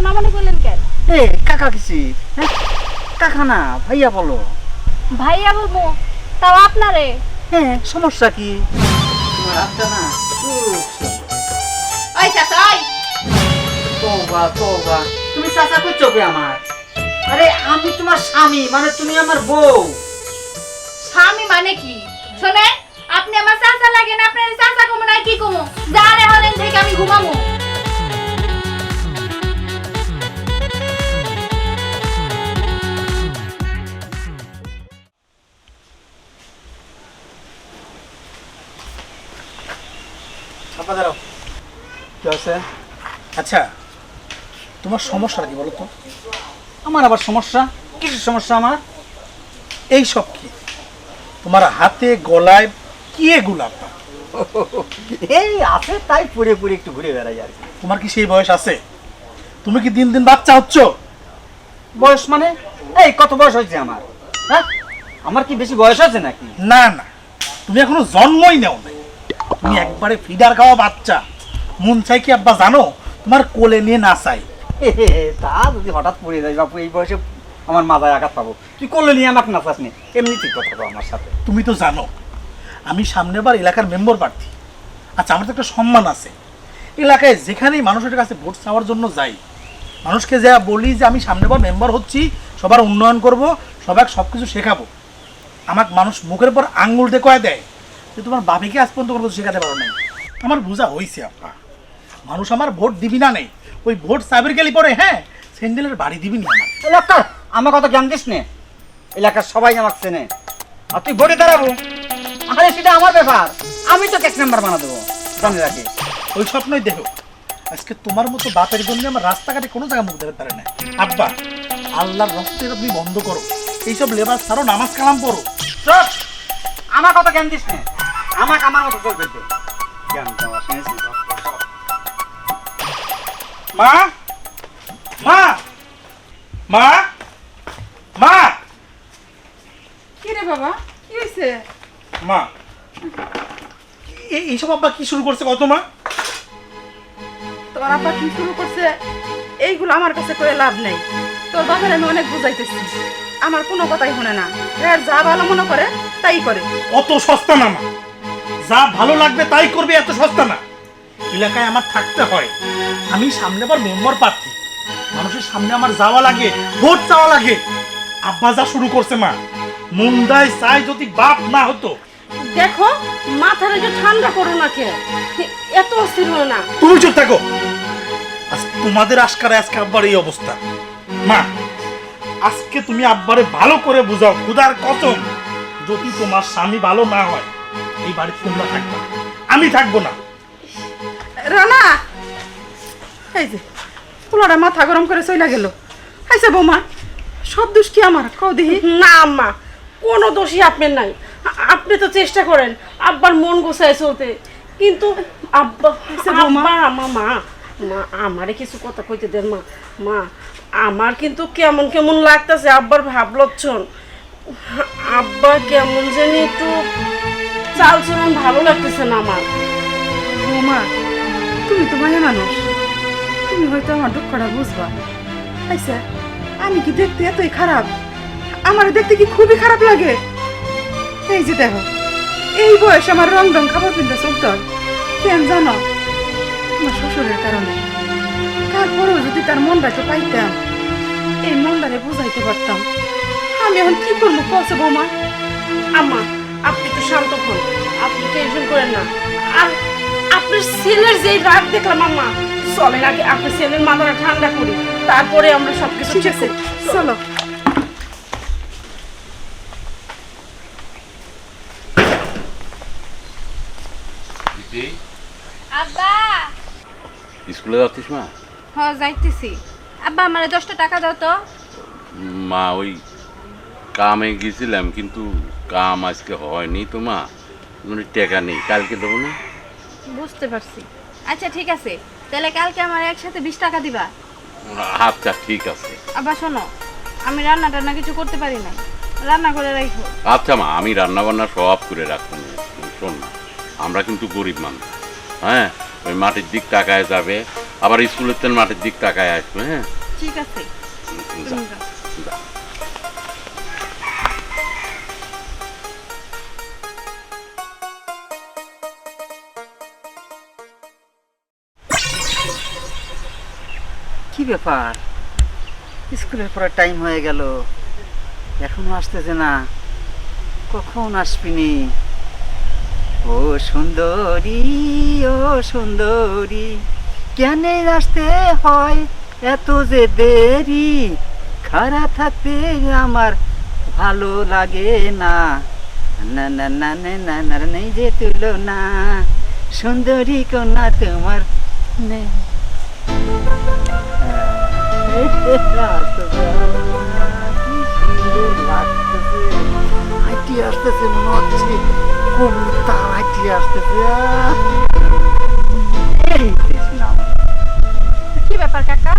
শোনা মনে করলেন কেন? এ কাকা কিসি? হ্যাঁ? কাকা না ভাইয়া বলো। ভাইয়া বলব তাও আপনারে? হ্যাঁ সমস্যা কি? তোমার হাতটা না ওই চাচা ওই! তোবা তোবা। তুমি চাচা করছ কে আমার? আরে আমি তোমার স্বামী মানে তুমি আমার বউ। স্বামী মানে কি? শোনে আপনি আমার চাচা লাগেন আপনার চাচা কমো না কি কমো? যারে হলেন থেকে আমি ঘুমামু। আপা দাঁড়াও। কি আছে আচ্ছা তোমার সমস্যা কি বলো তো? আমার আবার সমস্যা? কিসের সমস্যা আমার? এই সব কি? তোমার হাতে গলায় কি এগুলা আপা? এই আছে তাই পুরে পুরে একটু ঘুরে বেড়াই আর কি। তোমার কি সেই বয়স আছে? তুমি কি দিন দিন বাচ্চা হচ্ছ? বয়স মানে? এই কত বয়স হয়েছে আমার? হ্যাঁ? আমার কি বেশি বয়স আছে নাকি? না না। তুমি এখনও জন্মই নেও নাই তুমি একবারে ফিডার খাওয়া বাচ্চা। মন চাই কি আব্বা জানো? তোমার কোলে নিয়ে না চাই। তা যদি হঠাৎ পড়ে যায় বাপু এই বয়সে আমার মাথায় আঘাত পাবো। তুই কোলে নিয়ে আমাকে নাচাস নি। এমনি ঠিক কথা আমার সাথে। তুমি তো জানো আমি সামনের বার এলাকার মেম্বার প্রার্থী। আচ্ছা আমার তো একটা সম্মান আছে। এলাকায় যেখানেই মানুষের কাছে ভোট চাওয়ার জন্য যাই মানুষকে যা বলি যে আমি সামনের বার মেম্বার হচ্ছি সবার উন্নয়ন করব সবাই সব কিছু শেখাবো। আমাকে মানুষ মুখের পর আঙ্গুল দিয়ে কয়ে দেয়। যে তোমার বাবিকে আজ পর্যন্ত কোনো কিছু শেখাতে পারো নাই। আমার বোঝা হয়েছে আপা। মানুষ আমার ভোট দিবি না নেই ওই ভোট সাবের গেলি পরে হ্যাঁ? স্যান্ডেলের বাড়ি দিবি না আমার। এলাকার আমার কথা জ্ঞান দিস নে। এলাকার সবাই আমাকে চেনে। আর তুই ভোটে দাঁড়াবো। আরে সেটা আমার ব্যাপার। আমি তো এক নাম্বার বানা দেবো। জানি রাখি ওই স্বপ্নই দেখো। আজকে তোমার মতো বাপের জন্য আমার রাস্তাঘাটে কোনো জায়গা মুখ দেখাতে পারে না। আব্বা আল্লাহর রক্তের তুমি বন্ধ করো। এইসব লেবার ছাড়ো নামাজ কালাম পড়ো। আমার কথা জ্ঞান দিস নে। আমাকে আমার মতো চলবে দে মা? মা? মা? মা? কি রে বাবা কি হয়েছে মা এই এইসব আব্বা কি শুরু করছে কত মা? তোমার আব্বা কি শুরু করছে এইগুলো আমার কাছে করে লাভ নেই। তোর বাবার আমি অনেক বুঝাইতেছি। আমার কোনো কথাই শুনে না। এর যা ভালো মনে করে তাই করে। অত সস্তা না মা। যা ভালো লাগবে তাই করবে এত সস্তা না। এলাকায় আমার থাকতে হয়। আমি সামনে আবার মেম্বার প্রার্থী মানুষের সামনে আমার যাওয়া লাগে ভোট চাওয়া লাগে। আব্বা যা শুরু করছে মা। মুন্ডায় চাই যদি বাপ না হতো। দেখো মাথার যে ঠান্ডা করো না কে। এত অস্থির হলো না। তুমি চুপ থাকো। আজ তোমাদের আজকারে আজকে আব্বার এই অবস্থা। মা আজকে তুমি আব্বারে ভালো করে বুঝাও খুদার কসম। যদি তোমার স্বামী ভালো না হয় এই বাড়িতে তোমরা থাকবে। আমি থাকব না। রানা! এই যে পোলাটা মাথা গরম করে চইলা গেল। আইসা বৌমা সব দোষ কি আমার? কও দিহি না আম্মা কোনো দোষই আপনার নাই। আপনি তো চেষ্টা করেন আব্বার মন গোছায় চলতে। কিন্তু আব্বা বৌমা। আব্বা আমা মা মা আমারে কিছু কথা কইতে দেন মা। মা আমার কিন্তু কেমন কেমন লাগতেছে আব্বার ভাব লক্ষণ আব্বা কেমন জানি একটু চাল চলন ভালো লাগতেছে না আমার। বৌমা তুমি তো মায়া মানুষ। তুমি হয়তো আমার দুঃখটা বুঝবা। আইসা আমি কি দেখতে এতই খারাপ? আমার দেখতে কি খুবই খারাপ লাগে? এই যে দেখো এই বয়স আমার রং রং খাবার পিনতে চলতে কেন জানো? তোমার শ্বশুরের কারণে। তারপরেও যদি তার মনটাকে পাইতাম এই মনটারে বুঝাইতে পারতাম। আমি এখন কি করব কছে বৌমা? আমা আপনি শান্ত হন। আপনি টেনশন করেন না। আর আপনার ছেলের যেই রাগ দেখলাম আম্মা চলেন আগে আপনার ছেলের মাথাটা ঠান্ডা করি তারপরে আমরা সবকিছু ঠিক আছে। চলো। আব্বা! স্কুলে যাচ্ছিস মা? হ যাইতেছি। আব্বা আমারে দশটা টাকা দাও তো। মা ওই কামে গেছিলাম কিন্তু কাম আজকে হয়নি তো মা মানে টাকা নেই কালকে দেবো না? বুঝতে পারছি। আচ্ছা ঠিক আছে। তাহলে কালকে আমার একসাথে বিশ টাকা দিবা। আচ্ছা ঠিক আছে। আব্বা শোনো আমি রান্না টান্না কিছু করতে পারি না। রান্না করে রাখো। আচ্ছা মা আমি রান্না বান্না সব করে রাখব। শোন না আমরা কিন্তু গরিব মানুষ। হ্যাঁ ওই মাটির দিক টাকায় যাবে। আবার স্কুলের তেল মাটির দিক টাকায় আসবে হ্যাঁ? ঠিক আছে। কি ব্যাপার? স্কুলের পরে টাইম হয়ে গেল। এখনও আসতেছে না। কখন আসবিনি? ও সুন্দরী ও সুন্দরী, কেন আসতে হয় এত যে দেরি? খারা থাকতে আমার ভালো লাগে না। না না না না না যে তুলো না সুন্দরী কন্যা তোমার নেই। হাইটি আসতেছে মনে হচ্ছে হাইটি আসতেছে। কি ব্যাপার কাকা?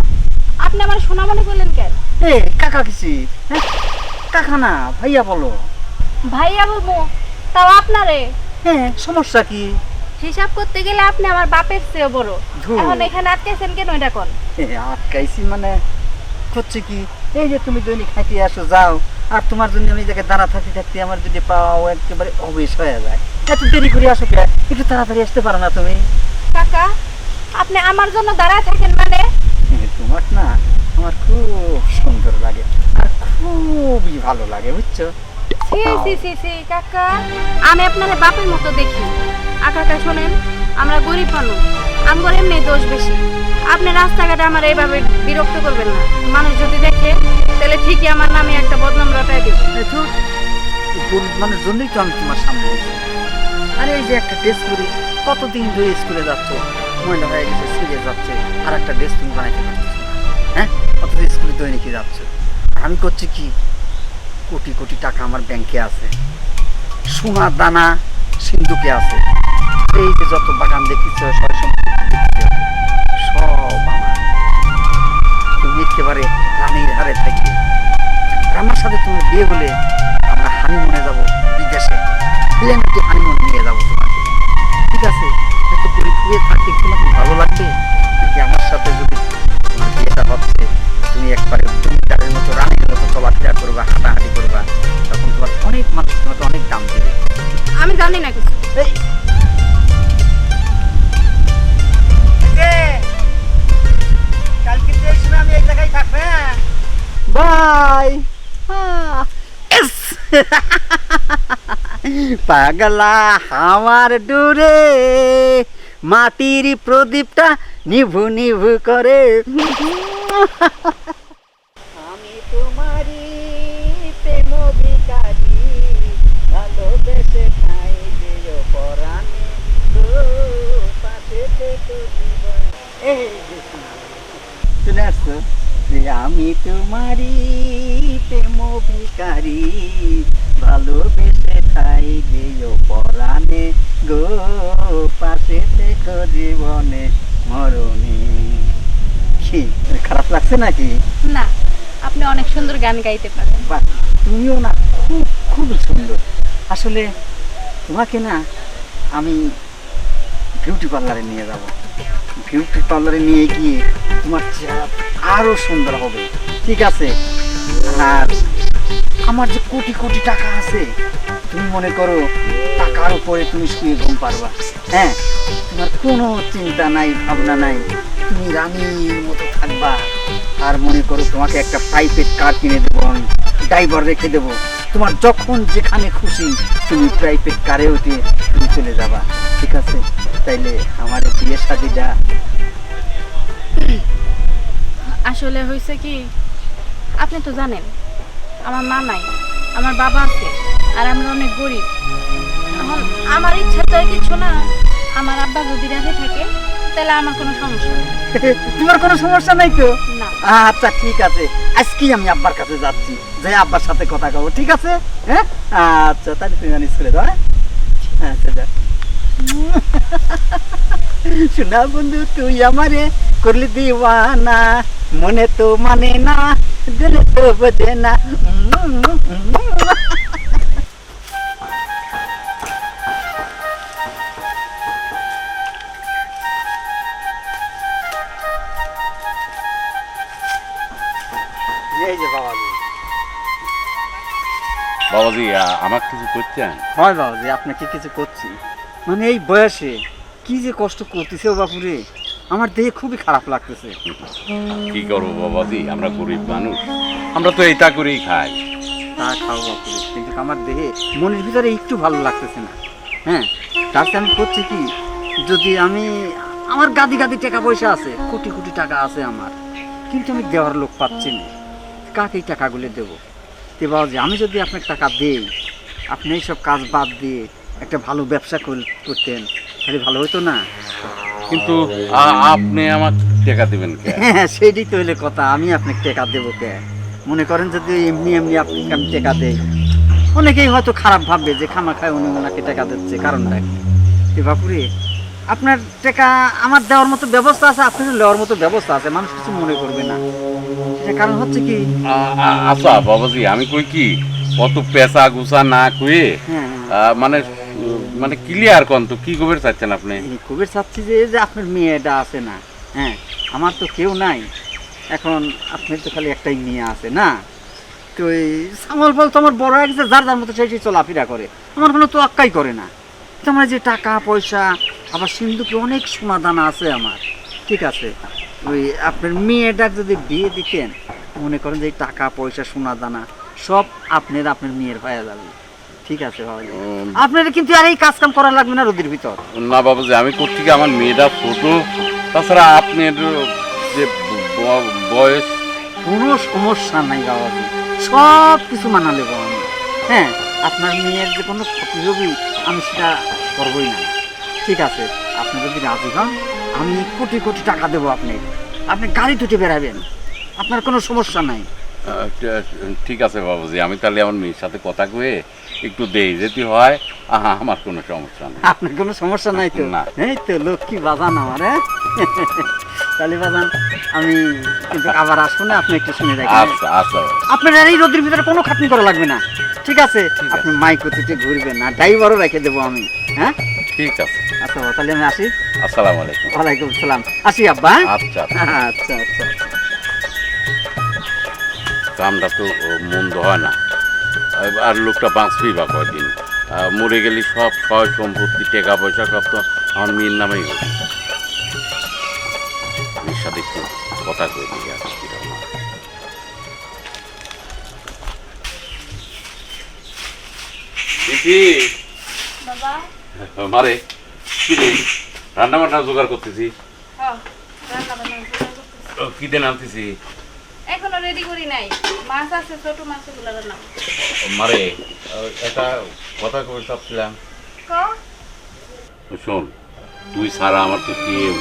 আপনি আমার সোনা মনে করলেন কেন? এ কাকা কিসি হ্যাঁ? কাকা না ভাইয়া বলো। ভাইয়া বলব? তাও আপনারে? হ্যাঁ সমস্যা কি? হিসাব করতে গেলে আপনি আমার বাপের চেয়ে বড়। এখন এখানে আটকেছেন কেন এটা কোন? আটকাইছি মানে হচ্ছে কি এই যে তুমি দৈনিক হাঁটি আসো যাও আর তোমার জন্য আমি জায়গায় দাঁড়া থাকতে থাকতে আমার যদি পাও একেবারে অবেশ হয়ে যায়। এত দেরি করে আসো কে একটু তাড়াতাড়ি আসতে পারো না তুমি। কাকা আপনি আমার জন্য দাঁড়ায় থাকেন মানে? তোমার না আমার খুব সুন্দর লাগে আর খুবই ভালো লাগে বুঝছ? সি সি সি সি কাকা। আমি আপনার বাপের মতো দেখি। আর কাকা শোনেন আমরা গরিব মানুষ। আমার এমনি দোষ বেশি। আপনি রাস্তাঘাটে আমার এইভাবে বিরক্ত করবেন না। মানুষ যদি দেখে তাহলে ঠিকই আমার নামে একটা বদনাম রটায় দেবে। গরিব মানুষ জন্যই তো আমি তোমার সামনে আরে এই যে একটা ড্রেস করি কতদিন ধরে স্কুলে যাচ্ছ? মহিলা হয়ে গেছে সিরিয়ে যাচ্ছে। আর একটা ড্রেস তুমি বানাইতে পারছ। হ্যাঁ? অথচ স্কুলে দৈনিকে যাচ্ছ। আমি করছি কি? কোটি কোটি টাকা আমার ব্যাংকে আছে। সোনা দানা সিন্ধুকে আছে। এই যে যত বাগান দেখতেছ, সব আমার। তুমি একেবারে রানীর হারে আর আমার সাথে তুমি বিয়ে হলে আমরা হানিমুনে যাব বিদেশে। প্লেনেটে হানিমুন নিয়ে যাব তোমাকে। ঠিক আছে? এত গরিব হয়ে থাকতে তোমাকে ভালো লাগবে? আমার সাথে যদি বিয়েটা হচ্ছে তুমি একবারে জমিদারের মতো রানীর মতো চলাফেরা করবা হাঁটাহাঁটি করবা তখন তোমার অনেক মানুষ তোমাকে অনেক দাম দেবে। আমি জানি না কিছু। এই। কালকে যে সময় আমি এই জায়গায় থাকবে বাই। পাগলা আমার ডুরে মাটির প্রদীপটা নিভু নিভু করে আমি তোমারই প্রেম ভিখারি ভালোবেসে খাই দিও পরাণে গো পাশে থেকো জীবন এই যে শোনা, চলে আসছো আমি তোমারই প্রেম ভিখারি ভালোবেসে খাই দিও পরাণে। গো পাশে দেখো জীবনে মরণে। কি খারাপ লাগছে নাকি? না আপনি অনেক সুন্দর গান গাইতে পারেন। বাহ তুমিও না খুব খুব সুন্দর। আসলে তোমাকে না আমি বিউটি পার্লারে নিয়ে যাব। বিউটি পার্লারে নিয়ে গিয়ে তোমার চেহারা আরও সুন্দর হবে। ঠিক আছে? আর আমার যে কোটি কোটি টাকা আছে, তুমি মনে করো টাকার উপরে তুমি শুয়ে ঘুম পারবা। হ্যাঁ তোমার কোনো চিন্তা নাই, ভাবনা নাই। তুমি রানীর মতো থাকবা। আর মনে করো তোমাকে একটা প্রাইভেট কার কিনে দেবো, আমি। ড্রাইভার রেখে দেবো। তোমার যখন যেখানে খুশি তুমি প্রাইভেট কারে উঠে তুমি চলে যাবা, ঠিক আছে? তাইলে আমার বিয়ে শাদিটা আসলে হয়েছে কি, আপনি তো জানেন, আমার মা নাই, আমার বাবা আছে, আর আমরা অনেক গরিব। এখন আমার ইচ্ছা তো কিছু না, আমার আব্বা যদি রাখে থাকে তাহলে আমার কোনো সমস্যা নেই। তোমার কোনো সমস্যা নাই তো? না। আচ্ছা ঠিক আছে। আজকেই আমি আব্বার কাছে যাচ্ছি। যাই আব্বার সাথে কথা কব ঠিক আছে? হ্যাঁ? আচ্ছা তাহলে তুমি মানে স্কুলে যাও হ্যাঁ? আচ্ছা যা শোনা বন্ধু তুই আমারে করলি দিওয়ানা মনে তো মানে না দিলে তো বোঝে না। বাবাজি আমার কিছু করছেন হয় বাবাজি আপনাকে কিছু করছি? মানে এই বয়সে কি যে কষ্ট করতেছে ও বাপুরে আমার দেহে খুবই খারাপ লাগতেছে। কি করব বাবাজি আমরা গরিব মানুষ আমরা তো এইটা করেই খাই। তা খাও বাপুরে কিন্তু আমার দেহে মনের ভিতরে একটু ভালো লাগতেছে না। হ্যাঁ তার আমি করছি কি যদি আমি আমার গাদি গাদি টাকা পয়সা আছে কোটি কোটি টাকা আছে আমার কিন্তু আমি দেওয়ার লোক পাচ্ছি না। কাকে এই টাকাগুলো দেবো? তে বাবাজি আমি যদি আপনার টাকা দিই আপনি এইসব কাজ বাদ দিয়ে একটা ভালো ব্যবসা করতেন তাহলে ভালো হতো না? কিন্তু আপনি আমার টাকা দেবেন হ্যাঁ সেটাই তো হলে কথা আমি আপনাকে টাকা দেবো কে? মনে করেন যদি এমনি এমনি আপনাকে আমি টাকা দেই অনেকেই হয়তো খারাপ ভাববে যে খামা খায় উনি ওনাকে টাকা দিচ্ছে কারণটা কি? বাপুরে আপনার টাকা আমার দেওয়ার মতো ব্যবস্থা আছে আপনার দেওয়ার মতো ব্যবস্থা আছে মানুষ কিছু মনে করবে না। কারণ হচ্ছে কি? আচ্ছা বাবাজি আমি কই কি? কত পেশা গুছা না কয়ে হ্যাঁ। মানে মানে ক্লিয়ার কন তো কি খবর চাচ্ছেন আপনি? খুবই চাচ্ছি যে যে আপনার মেয়েটা আছে না হ্যাঁ আমার তো কেউ নাই। এখন আপনার তো খালি একটাই মেয়ে আছে না? তো এই সামল ফল তো আমার বড় গেছে যার যার মতো সেই চলাফেরা করে। আমার কোনো তো আক্কাই করে না। তো আমার যে টাকা পয়সা আবার সিন্ধুকে অনেক সোনা দানা আছে আমার। ঠিক আছে। ওই আপনার মেয়েটা যদি বিয়ে দিতেন মনে করেন যে টাকা পয়সা সোনা দানা সব আপনার আপনার মেয়ের হয়ে যাবে। ঠিক আছে বাবা আপনার কিন্তু আর এই কাজ কাম করা লাগবে না রোদের ভিতর। না বাবাজি আমি করছি আমার মেয়েটা ছোট তাছাড়া আপনার যে বয়স? কোনো সমস্যা নাই বাবাজি সব কিছু মানা নেব আমি হ্যাঁ আপনার মেয়ের যে কোনো ক্ষতি আমি সেটা করবোই না। ঠিক আছে আপনি যদি রাজি হন আমি কোটি কোটি টাকা দেবো আপনি। আপনি গাড়ি টুটে বেড়াবেন আপনার কোনো সমস্যা নাই। ঠিক আছে বাবুজি আমি তাহলে আমার মেয়ের সাথে কথা কয়ে একটু দেই যদি হয় আহা, আমার কোনো সমস্যা নেই। আপনার কোনো সমস্যা নাই তো? না। এই তো লক্ষ্মী বাজান আমার হ্যাঁ? তাহলে বাজান আমি কিন্তু আবার আসব না আপনি একটু শুনে রাখেন আচ্ছা আচ্ছা আপনার এই রোদের ভিতরে কোনো খাটনি করা লাগবে না। ঠিক আছে? আপনি মাইক ঘুরবেন না ড্রাইভারও রেখে দেবো আমি হ্যাঁ? ঠিক আছে। আচ্ছা বাবা, তাহলে আমি আসি। আসসালামু আলাইকুম। ওয়ালাইকুম আসসালাম। আসি আব্বা হ্যাঁ? আচ্ছা আচ্ছা। আচ্ছা কামটা তো মন্দ হয় না। আর- লোকটা বাঁচবেই বা কয়দিন? মরে গেলে সব সয় সম্পত্তি টাকা পয়সা সব তো আমার মেয়ের নামেই হবে। মেয়ের সাথে একটু কথা কয়ে দিই আর কি দিদি মারে কি রে? রান্না বান্না জোগাড় করতেছি। হ্যাঁ কি দেন আনতেছি এখনও রেডি করি নাই। মাছ আছে ছোট মাছগুলো রান্না মারে একটা কথা কবে চাচ্ছিলাম। ক? শোন তুই ছাড়া আমার তো নেই।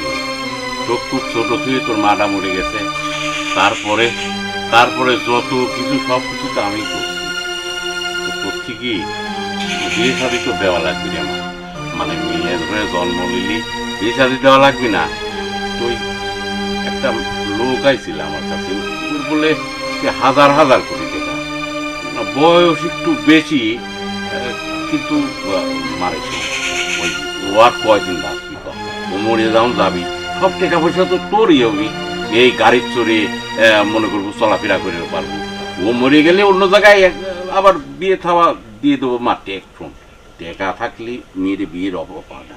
চোখ খুব ছোট তুই তোর মাটা মরে গেছে। তারপরে তারপরে যত কিছু সব কিছু তো আমি করছি। করছি কি? বিয়ে শাদি তো দেওয়া লাগবে আমার মানে মেয়ের জন্ম নিলি, বিয়ে শাদি দেওয়া লাগবে না। তুই একটা লোক আইছিল আমার কাছে বলে হাজার হাজার কোটি টাকা। বয়স একটু বেশি কিন্তু মারে ওই ও আর কয়দিন কর। ও মরে যাও যাবি, সব টাকা পয়সা তো তোরই হবি। এই গাড়ির চড়ে মনে করব চলাফেরা করে পারব। ও মরে গেলে অন্য জায়গায় এক- আবার বিয়ে থাওয়া দিয়ে দেবো মা টেক শোন টাকা থাকলে মেয়ের বিয়ের অভাব হয় না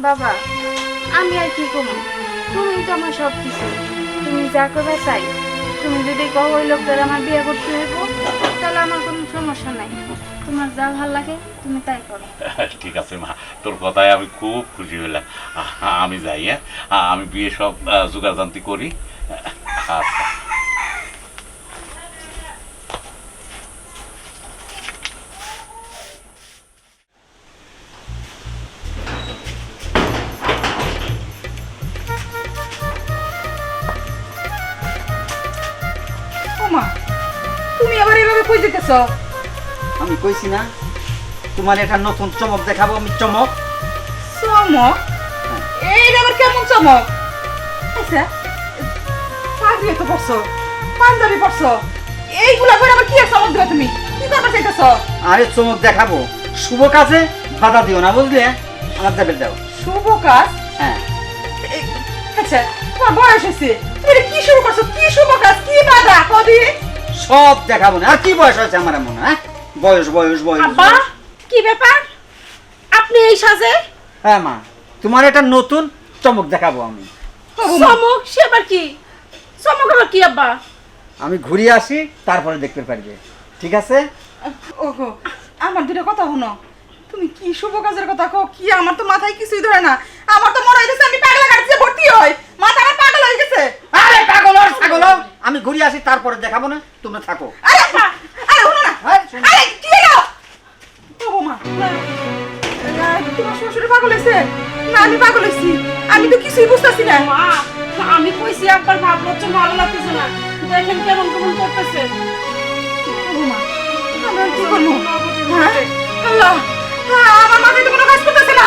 বাবা আমি আর কি কমু তুমি তো আমার সব কিছু তুমি যা করবে চাই তুমি যদি কও ওই লোকটার আমার বিয়ে করতে হইব তাহলে আমার কোনো সমস্যা নাই। তোমার যা ভালো লাগে তুমি তাই করো। ঠিক আছে মা তোর কথায় আমি খুব খুশি হলাম আ- আমি যাই হ্যাঁ? আমি বিয়ে সব জোগাড়জান্তি করি। আচ্ছা। আমি কইছি না তোমার এটা নতুন চমক দেখাবো আমি চমক। চমক? এইটা আবার কেমন চমক? আচ্ছা পাগড়ি তো পড়ছো পাঞ্জাবি পড়ছো এইগুলা করে আবার কি আর চমক দিবা তুমি? কি করবা চাইতেছ? আরে চমক দেখাবো শুভ কাজে বাধা দিও না বুঝলে? আমার দেবের দাও। শুভ কাজ? হ্যাঁ। এই- আচ্ছা তোমার বয়স হয়েছে তুমি এটা কি শুরু করছ? কি শুভ কাজ? কি বাধা? কদি? সব দেখাবো না। আর কি বয়স হয়েছে আমার এমন হ্যাঁ? বয়স বয়স বয়স আব্বা বয়স। কি ব্যাপার? আপনি এই সাজে? হ্যাঁ মা। তোমার এটা নতুন চমক দেখাবো আমি। চমক? সে আবার কি? চমক আবার কি আব্বা? আমি ঘুরে আসি তারপরে দেখতে পারবে। ঠিক আছে? ওগো আমার দুটো কথা শুনো। তুমি কি শুভ কাজের কথা কও? কি আমার তো মাথায় কিছুই ধরে না। আমার তো মনে হইতেছে আমি পাগলা কাটছে ভর্তি হয় মাথা আমার পাগল হয়ে গেছে। আরে পাগল আর ছাগল। আমি ঘুরিয়ে আসি তারপরে দেখাবো না তোমরা থাকো। আরে আব্বা, আরে শুনো না। হ্যাঁ, আরে কি হলো? ও মা তোমার শ্বশুর পাগল হয়েছে? না আমি পাগল হয়েছি। আমি তো কিছুই বুঝতেছি না। মা আমি কইছি আব্বার ভাব লজ্জা ভালো লাগতেছে না। দেখেন কেমন কেমন করতেছে। ও মা আমরা কি করব? হ্যাঁ? আল্লাহ আমার মাথায় তো কোনো কাজ করতেছে না।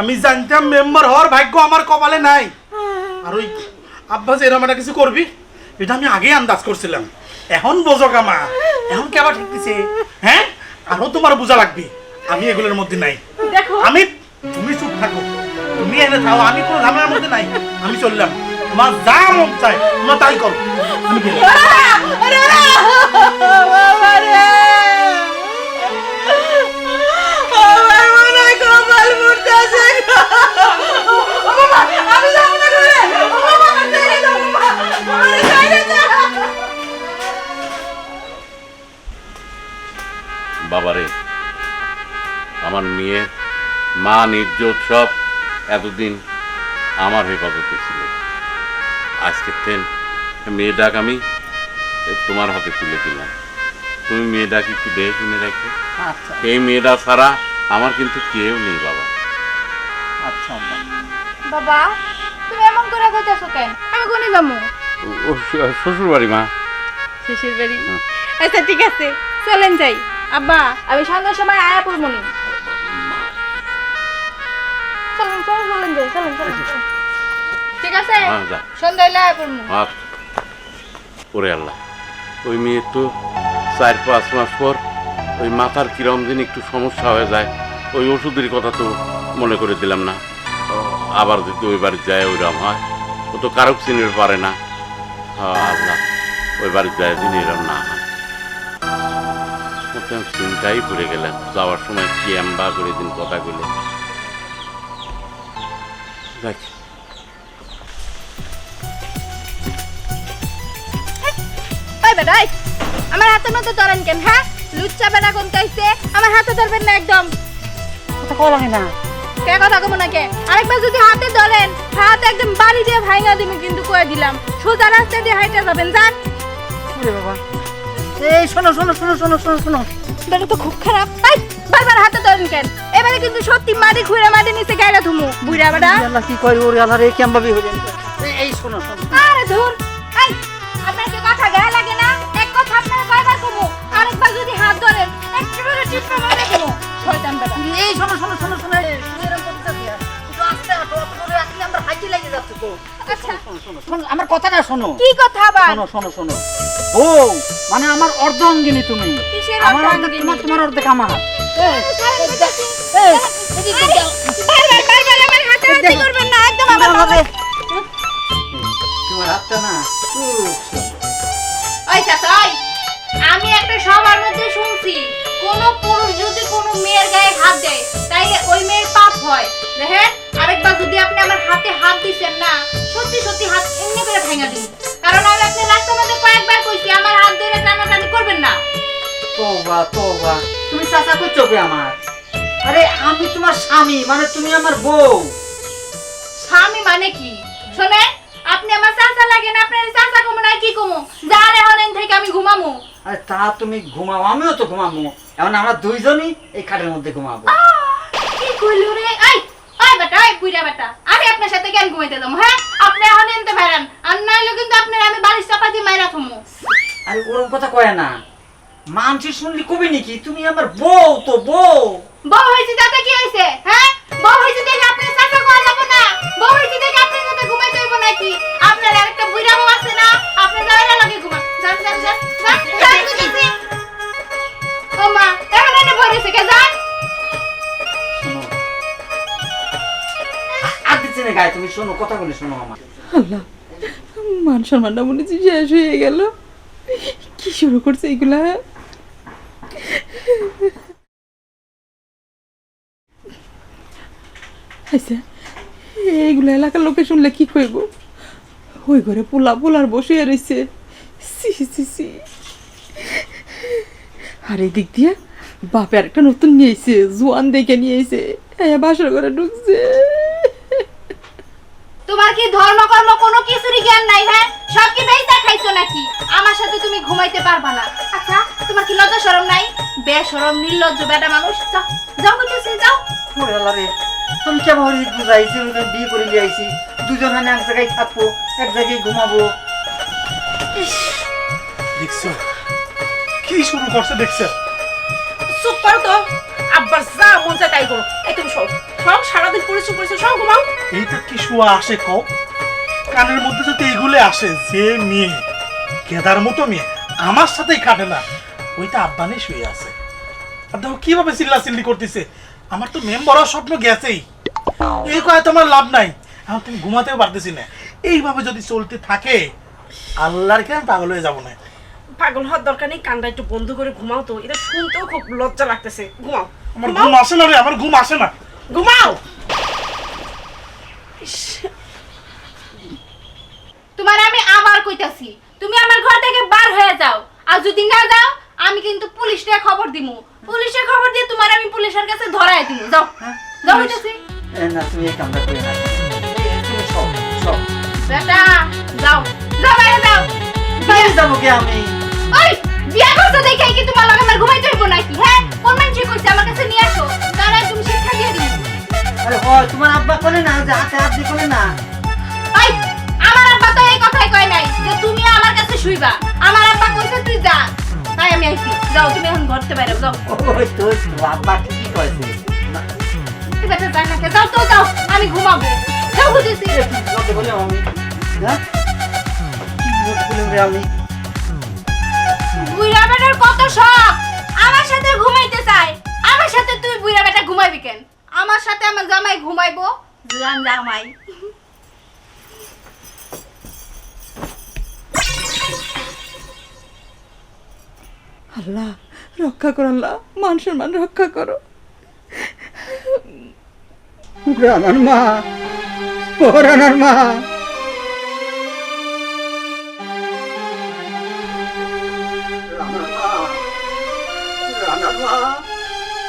আমি জানতাম মেম্বার হওয়ার ভাগ্য আমার কপালে নাই আর ওই আব্বাস এরকম একটা কিছু করবি এটা আমি আগেই আন্দাজ করছিলাম এখন বোঝো কামা এখন কে আবার ঠিকছে হ্যাঁ আরও তোমার বোঝা লাগবে আমি এগুলোর মধ্যে নাই দেখো আমি তুমি চুপ থাকো তুমি এনে থাও আমি কোনো ঝামেলার মধ্যে নাই আমি চললাম তোমার যা মন চায় তোমরা তাই করো আমি বাবারে আমার মেয়ের মা নির্যোগ সব এতদিন আমার হেফাজতে ছিল আজকের দিন মেয়েটাকে আমি তোমার হাতে তুলে দিলাম। তুমি মেয়েটাকে একটু দেখে শুনে রাখো। আচ্ছা। এই মেয়েটা ছাড়া আমার কিন্তু কেউ নেই বাবা। আচ্ছা বাবা তুমি এমন করে কইতাছো কেন? আমি কোনে যাব ও- ও শ্বশুর বাড়ি মা। শ্বশুর বাড়ি আচ্ছা ঠিক আছে চলেন যাই। আব্বা আমি সন্ধ্যার সময় আয়া পড়ব নি। চলেন চলেন চলেন যাই চলেন চলেন চলেন। ঠিক আছে। হ্যাঁ সন্ধ্যা হইলে আয়া পড়ব ওরে আল্লাহ ওই মেয়ের তো চার পাঁচ মাস পর ওই মাথার কিরম দিন একটু সমস্যা হয়ে যায়। ওই ওষুধের কথা তো মনে করে দিলাম না। আবার যদি ওই বাড়ি যায় ওইরকম হয় ও তো কারক চিনির পারে না। হ্যাঁ, আল্লাহ ওই বাড়ি যায় দিন এরম না হয়। চিন্তাই পড়ে গেলাম যাওয়ার সময় কি এম্বা করে দিন কথা গুলো দেখ আমার হাতে মতো ধরেন কেন হ্যাঁ? লুচ্চা বেটা কোন আমার হাতে ধরবেন না একদম। কথা কওয়া লাগে না। কে কথা কব না কে? আরেকবার যদি হাতে ধরেন হাত একদম বাড়ি দিয়ে ভাঙা দিবি কিন্তু কয়ে দিলাম। সোজা রাস্তা দিয়ে হাইটা যাবেন যান। ওরে বাবা। এই শোনো শোনো শোনো শোনো শোনো শোনো। বেটা তো খুব খারাপ। তাই বারবার হাতে ধরেন কেন? এবারে কিন্তু সত্যি মাটি খুঁড়ে মাটি নিচে গাইরা ধুমু। বুড়া বেটা। আল্লাহ কি কই ওরে আল্লাহ রে কেমন ভাবে হইলেন। এই- এই শোনো শোনো। আচ্ছা। শোনো, আমার কথাটা শোনো। কি কথা আবার? শোনো শোনো শোনো। ও মানে আমার অর্ধ অঙ্গিনী তুমি আমার অর্ধেক তোমার তোমার অর্ধেক আমার। আমি একটা সবার মধ্যে শুনছি কোন পুরুষ যদি কোনো মেয়ের গায়ে হাত দেয় তাইলে ওই মেয়ের পাপ হয়। দেখেন তোবা তোবা তুমি চাচা করছ কে আমার? আরে আমি তোমার স্বামী মানে তুমি আমার বউ। স্বামী মানে কি? শোনে আপনি আমার চাচা লাগেন আপনার চাচা কমো না কি কমো? যার এখন থেকে আমি ঘুমামু। আরে তা তুমি ঘুমাও আমিও তো ঘুমাবো এখন আমরা দুইজনই এই খাটের মধ্যে ঘুমাবো। কি কইলো রে? এই এই বেটা এই বুইরা বেটা। আমি আপনার সাথে কেন ঘুমাইতে যাব হ্যাঁ? আপনি এখন এনতে পারেন আর নাইলে কিন্তু আপনার আমি বালিশ চাপা দিয়ে মাইরা থমু। আরে ওরকম কথা কয় না। মানছি শুনলি কবি নাকি? তুমি আমার বউ তো বউ। বউ হয়েছে তাতে কি হয়েছে হ্যাঁ? বউ হয়েছে দেখে আপনি চাচা করা যাব না। বউ হয়েছে দেখে আপনার সাথে ঘুমাইতে হইব নাকি? আপনার আরেকটা বুইরা বউ আছে না আপনি যাওয়ার লাগে ঘুমান যান যান যান ও মা এখন এনে ভরেছে কে? যান। শোনো না গায়ে তুমি শোনো কথাগুলো শোনো আমার। আল্লাহ মান সম্মানটা মনে হচ্ছে শেষ হয়ে গেল। কি শুরু করছে এগুলা? আচ্ছা এইগুলো এলাকার লোকে শুনলে কি কইব? ওই ঘরে পোলা পোলার বসে রয়েছে সি সি সি আর এই দিক দিয়ে বাপে আরেকটা নতুন নিয়ে এসে জোয়ান দেখে নিয়ে এসে বাসর ঘরে ঢুকছে। তোমার কি ধর্ম কর্ম কোনো কিছুরই জ্ঞান নাই হ্যাঁ? সব কি বেইতা খাইছো নাকি? আমার সাথে তুমি ঘুমাইতে পারবা না। আচ্ছা তোমার কি লজ্জা শরম নাই? বেশরম নির্লজ্জ বেটা মানুষ। যাও যাও যাও। আমি কেমন ঈদ বুঝাইছি বিয়ে করে নিয়ে আইছি দুজন হানে এক জায়গায় থাকব এক জায়গায় ঘুমাবো দেখছ কি শুরু করছে দেখছ চুপ করো তো আব্বার যা মন চায় তাই করো এই তুমি সব সব সারাদিন পরিশ্রম করেছ সব ঘুমাও এইটা কি শুয়া আসে কও কানের মধ্যে যদি এগুলো আসে যে মেয়ে কেদার মতো মেয়ে আমার সাথেই কাটে না ওইটা আব্বানি শুয়ে আছে আর দেখো কীভাবে চিল্লা চিল্লি করতেছে আমার তো মেম বড় স্বপ্ন গেছেই। এই কয়ে তোমার লাভ নাই। এখন তুমি ঘুমাতেও পারতেছি না। এইভাবে যদি চলতে থাকে আল্লাহর কেন পাগল হয়ে যাব না? পাগল হওয়ার দরকার নেই কানটা একটু বন্ধ করে ঘুমাও তো। এটা শুনতেও খুব লজ্জা লাগতেছে। ঘুমাও। আমার ঘুম আসে না রে আমার ঘুম আসে না। ঘুমাও! তোমার আমি আবার কইতাছি তুমি আমার ঘর থেকে বার হয়ে যাও। আর যদি না যাও আমি কিন্তু পুলিশে খবর দিমু। পুলিশে খবর দিয়ে তোমার আমি পুলিশের কাছে ধরায় দিমু যাও। হ্যাঁ? যাও কইতাছি না তুমি এই কামটা করে না তুমি সব সব বেটা যাও। যাও বাইরে যাও। বাইরে যাব কি আমি? ওই বিয়া করছ দেখে কি তোমার লগে আমার ঘুমাইতে হইব নাকি? হ্যাঁ? কোন মানুষ কইছে আমার কাছে নিয়ে আসো। তুমি শিক্ষা দিয়ে দিবো আরে হয় তোমার আব্বা করে না যে হাতে হাত দিয়ে করে না। ওই আমার আব্বা তো এই কথাই কয় নাই যে তুমি আমার কাছে শুইবা। আমার আব্বা কইছে তুই যা। তাই আমি আইছি। যাও তুমি এখন ঘরতে বাইরে যাও। ওই তো ঠিক আছে যাই না যাও তো যাও আমি ঘুমাবো। যাও বুঝেছি লোকে বলে আমি? হ্যাঁ? কি লোকে বলে রে আমি? বুইরা বেটার কত শখ। আমার সাথে ঘুমাইতে চায় আমার সাথে তুই বুইরা বেটা ঘুমাইবি কেন? আমার সাথে আমার জামাই ঘুমাইবো। জান জামাই। আল্লাহ রক্ষা করো আল্লাহ মান সম্মান রক্ষা করো। রানার মা ও মা।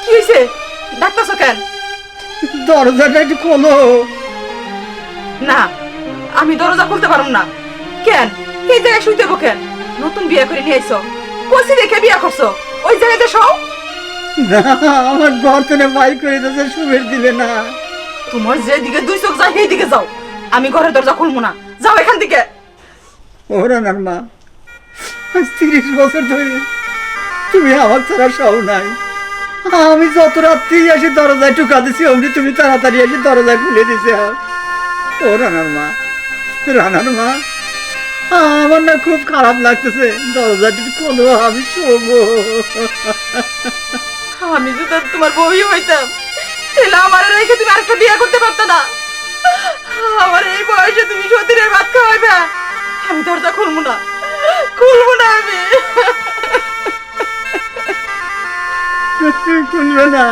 কি হয়েছে ডাক্তারছো কেন? দরজাটা একটু খোলো। না আমি দরজা খুলতে পারুম না। কেন? এই জায়গায় শুইতে কেন? নতুন বিয়ে করে নিয়ে এসো কষি দেখে বিয়া করছ। ওই জায়গাতে সব না আমার থেকে বাই করে দিয়েছে সুবের দিলে না। তোমার যেদিকে দুই চোখ যায় সেই দিকে যাও। আমি ঘরের দরজা খুলবো না। যাও এখান থেকে। ও রানার মা আজ তিরিশ বছর ধরে তুমি আমার ছাড়া সব নাই। আমি যত রাত্রি এসে দরজায় টুকা দিছি অমনি তুমি তাড়াতাড়ি এসে দরজা খুলে দিছে ও রানার মা রানার মা আমার না খুব খারাপ লাগতেছে। দরজাটি খোলো আমি শোবো। আমি যদি তোমার বই হইতাম তাহলে আমার রেখে তুমি আরেকটা বিয়ে করতে পারতো না। আমার এই বয়সে তুমি সতীরের ভাত খাওয়াইবে। আমি দরজা খুলবো না খুলবো না আমি। খুলবে না।